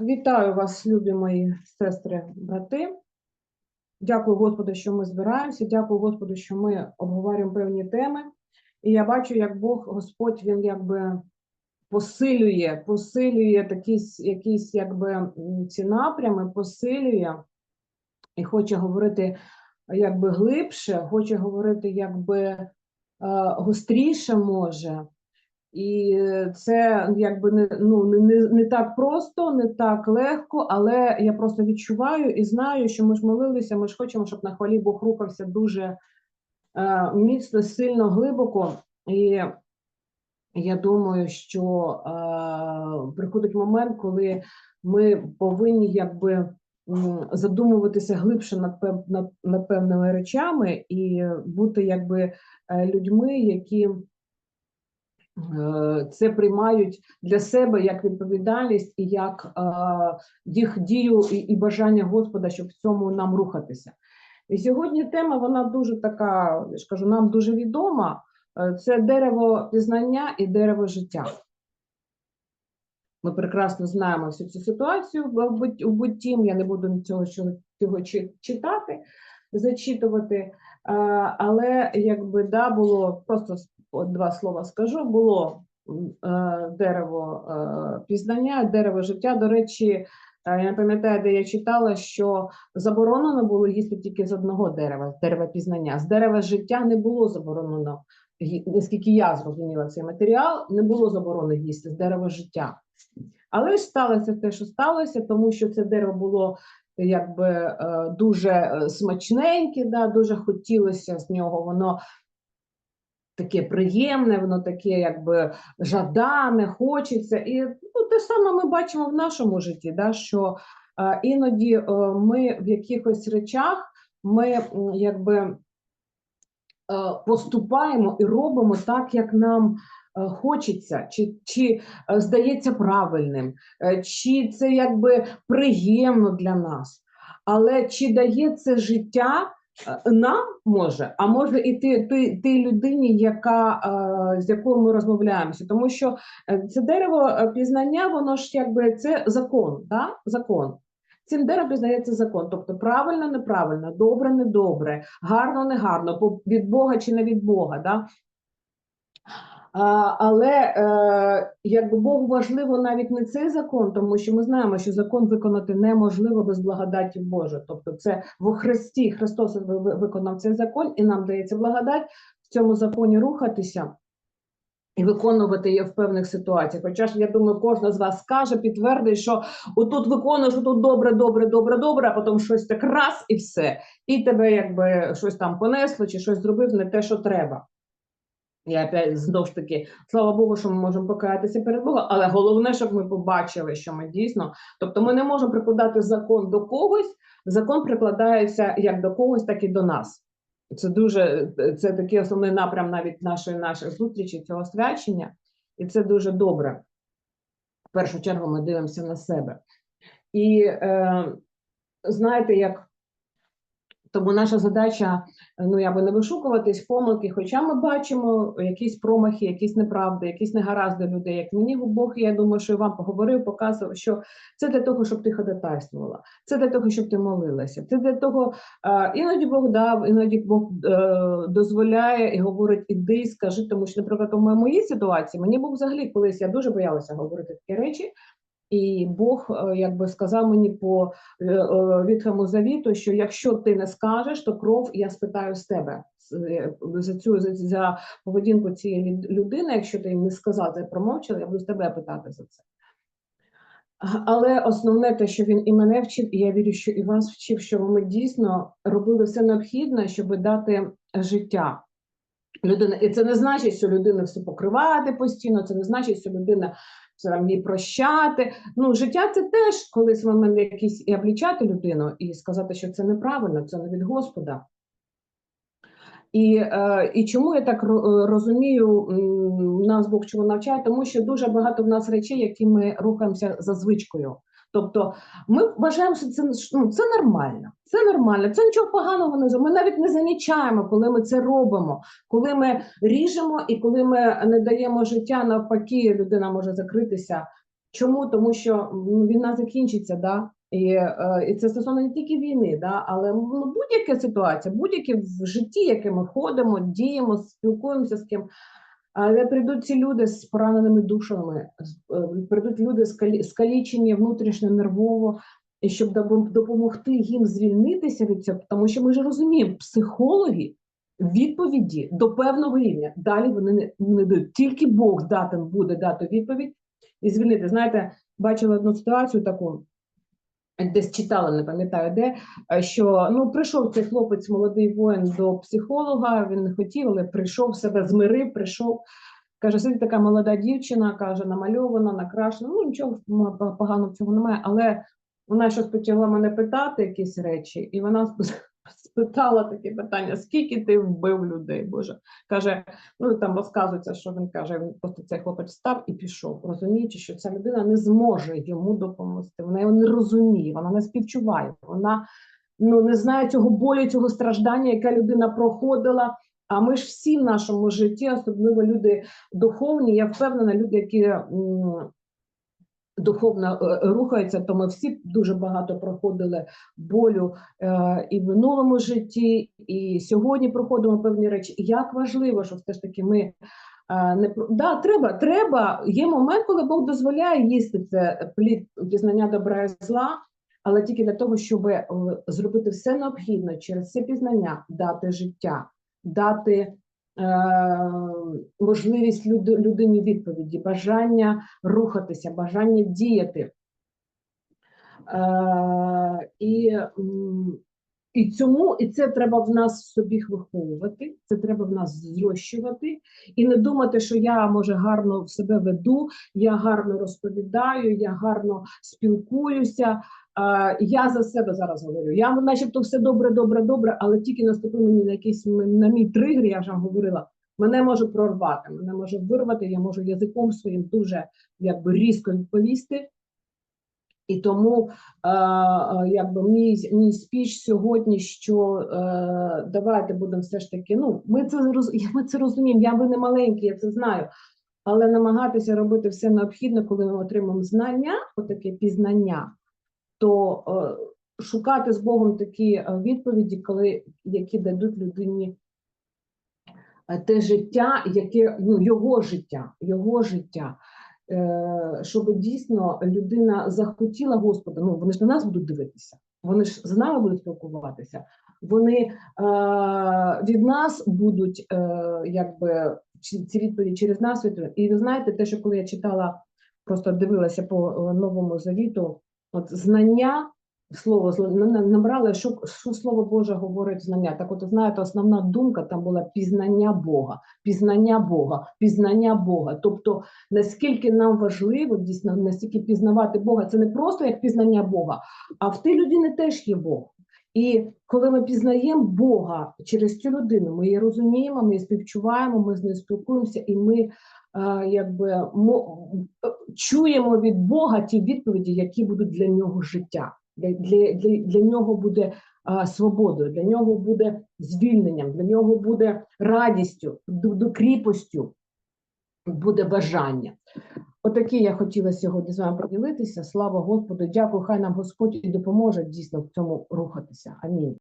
Вітаю вас, любі мої сестри, брати. Дякую Господу, що ми збираємося. Дякую Господу, що ми обговорюємо певні теми. І я бачу, як Бог, Господь, він якби посилює, посилює якісь, якісь якби ці напрями, посилює і хоче говорити якби глибше, хоче говорити якби е, гостріше може. І це якби не, ну, не, не, так просто, не так легко, але я просто відчуваю і знаю, що ми ж молилися, ми ж хочемо, щоб на хвалі Бог рухався дуже е, міцно, сильно, глибоко. І я думаю, що е, приходить момент, коли ми повинні якби задумуватися глибше над, над, над певними речами і бути якби е, людьми, які це приймають для себе як відповідальність і як е, їх дію і, бажання Господа, щоб в цьому нам рухатися. І сьогодні тема вона дуже така, я ж кажу, нам дуже відома. Е, Це дерево пізнання і дерево життя. Ми прекрасно знаємо всю цю ситуацію в бутті. Я не буду цього, цього, читати, зачитувати. Е, Але якби да, було просто от два слова скажу: було е, дерево е, пізнання, дерево життя. До речі, е, я не пам'ятаю, де я читала, що заборонено було їсти тільки з одного дерева, з дерева пізнання. З дерева життя не було заборонено, наскільки я зрозуміла цей матеріал, не було заборони їсти з дерева життя. Але ж сталося те, що сталося, тому що це дерево було якби е, дуже е, смачненьке, да, дуже хотілося з нього, воно таке приємне, воно таке, якби жадане, хочеться. І ну, те саме ми бачимо в нашому житті, да, що е, іноді е, ми в якихось речах ми якби е, поступаємо і робимо так, як нам е, хочеться, чи, чи е, здається правильним, е, чи це якби приємно для нас. Але чи дає це життя нам може, а може і ти, ти, ти людині, яка, е, з якою ми розмовляємося, тому що е, це дерево е, пізнання, воно ж якби це закон, да? закон. Цим деревом пізнається закон, тобто правильно, неправильно, добре, недобре, гарно, негарно, від Бога чи не від Бога. Да? Але е, якби Богу важливо навіть не цей закон, тому що ми знаємо, що закон виконати неможливо без благодаті Божої. Тобто, це во Христі Христос ви- ви- виконав цей закон, і нам дається благодать в цьому законі рухатися і виконувати її в певних ситуаціях. Хоча ж я думаю, кожна з вас скаже, підтвердить, що отут виконуєш, отут добре, добре, добре, добре, а потім щось так раз і все. І тебе якби щось там понесло, чи щось зробив не те, що треба. Я опять знову ж таки, слава Богу, що ми можемо покаятися перед Богом, але головне, щоб ми побачили, що ми дійсно. Тобто, ми не можемо прикладати закон до когось, закон прикладається як до когось, так і до нас. Це дуже це такий основний напрям навіть нашої наших зустрічей, цього свячення, і це дуже добре. В першу чергу ми дивимося на себе. І е, знаєте, як тому наша задача, ну я би не вишукуватись помилки, хоча ми бачимо якісь промахи, якісь неправди, якісь негаразди людей. Як мені Бог, я думаю, що Іван поговорив, показував, що це для того, щоб ти ходатайствувала, це для того, щоб ти молилася. Це для того, іноді Бог дав, іноді Бог е, дозволяє і говорить, іди, скажи, тому що, наприклад, у моїй ситуації мені Бог взагалі колись я дуже боялася говорити такі речі. І Бог е, якби сказав мені по е, е, завіту, що якщо ти не скажеш, то кров я спитаю з тебе за цю за, за поведінку цієї людини. Якщо ти не сказав, ти промовчала, я буду з тебе питати за це. Але основне те, що він і мене вчив, і я вірю, що і вас вчив, що ми дійсно робили все необхідне, щоб дати життя. Людина, і це не значить, що людина все покривати постійно, це не значить, що людина там прощати. Ну, життя це теж колись момент якийсь і облічати людину і сказати, що це неправильно, це не від Господа. І, е, і чому я так розумію, нас Бог чому навчає, тому що дуже багато в нас речей, які ми рухаємося за звичкою. Тобто ми вважаємо, що це, ну, це нормально, це нормально, це нічого поганого не зробимо. Ми навіть не замічаємо, коли ми це робимо, коли ми ріжемо і коли ми не даємо життя, навпаки, людина може закритися Чому? Тому що ну, війна закінчиться, да? І, е, і це стосовно не тільки війни, да? але ну, будь-яка ситуація, будь-яке в житті, яке ми ходимо, діємо, спілкуємося з ким. Але прийдуть ці люди з пораненими душами, е, прийдуть люди скалі- скалічені внутрішньо нервово, щоб допомогти їм звільнитися від цього, тому що ми ж розуміємо, психологи відповіді до певного рівня. Далі вони не, дають. Тільки Бог здатен буде дати відповідь і звільнити. Знаєте, бачила одну ситуацію таку. Десь читала, не пам'ятаю де, е, що ну прийшов цей хлопець, молодий воїн до психолога. Він не хотів, але прийшов себе, змирив, прийшов. Каже, сидить така молода дівчина, каже, намальована, накрашена. Ну нічого поганого в цьому немає. Але вона щось почала мене питати, якісь речі, і вона сп- спитала таке питання: скільки ти вбив людей? Боже, каже, ну там розказується, що він каже. Він просто цей хлопець став і пішов, розуміючи, що ця людина не зможе йому допомогти. Вона його не розуміє, вона не співчуває, вона ну не знає цього болю, цього страждання, яке людина проходила. А ми ж всі в нашому житті, особливо люди духовні, я впевнена, люди, які духовно е, рухаються, то ми всі дуже багато проходили болю е, і в минулому житті, і сьогодні проходимо певні речі. Як важливо, що все ж таки ми е, не да, треба, треба. Є момент, коли Бог дозволяє їсти це плід пізнання добра і зла, але тільки для того, щоб зробити все необхідне через це пізнання, дати життя, дати можливість люд- людині відповіді, бажання рухатися, бажання діяти. Е, і, і цьому, і це треба в нас собі виховувати, це треба в нас зрощувати, і не думати, що я може гарно в себе веду, я гарно розповідаю, я гарно спілкуюся. Я за себе зараз говорю. Я начебто все добре, добре, добре, але тільки наступив мені на якийсь на мій тригер, я вже говорила. Мене може прорвати, мене може вирвати, я можу язиком своїм дуже якби різко відповісти. І тому е, якби мій, мій спіч сьогодні, що е, давайте будемо все ж таки. Ну, ми це ми це розуміємо. Я ви не маленькі, я це знаю. Але намагатися робити все необхідне, коли ми отримаємо знання, отаке пізнання, то е, шукати з Богом такі е, відповіді, коли які дадуть людині е, те життя, яке ну його життя, його життя. Щоб дійсно людина захотіла Господа, ну вони ж на нас будуть дивитися, вони ж з нами будуть спілкуватися, вони е, від нас будуть е, якби ці відповіді через нас. І ви знаєте, те, що коли я читала, просто дивилася по новому завіту, от знання. Слово набрали, що, що слово Боже говорить знання. Так, от знаєте, основна думка там була пізнання Бога, пізнання Бога, пізнання Бога. Тобто наскільки нам важливо дійсно настільки пізнавати Бога, це не просто як пізнання Бога, а в тій людини теж є Бог. І коли ми пізнаємо Бога через цю людину, ми її розуміємо, ми її співчуваємо, ми з нею спілкуємося, і ми е, якби мо, чуємо від Бога ті відповіді, які будуть для нього життя. Для, для, для, для нього буде е, свободою, для нього буде звільненням, для нього буде радістю, до, до кріпостю буде бажання. Отакі я хотіла сьогодні з вами поділитися. Слава Господу! Дякую, хай нам Господь і допоможе дійсно в цьому рухатися. Амінь.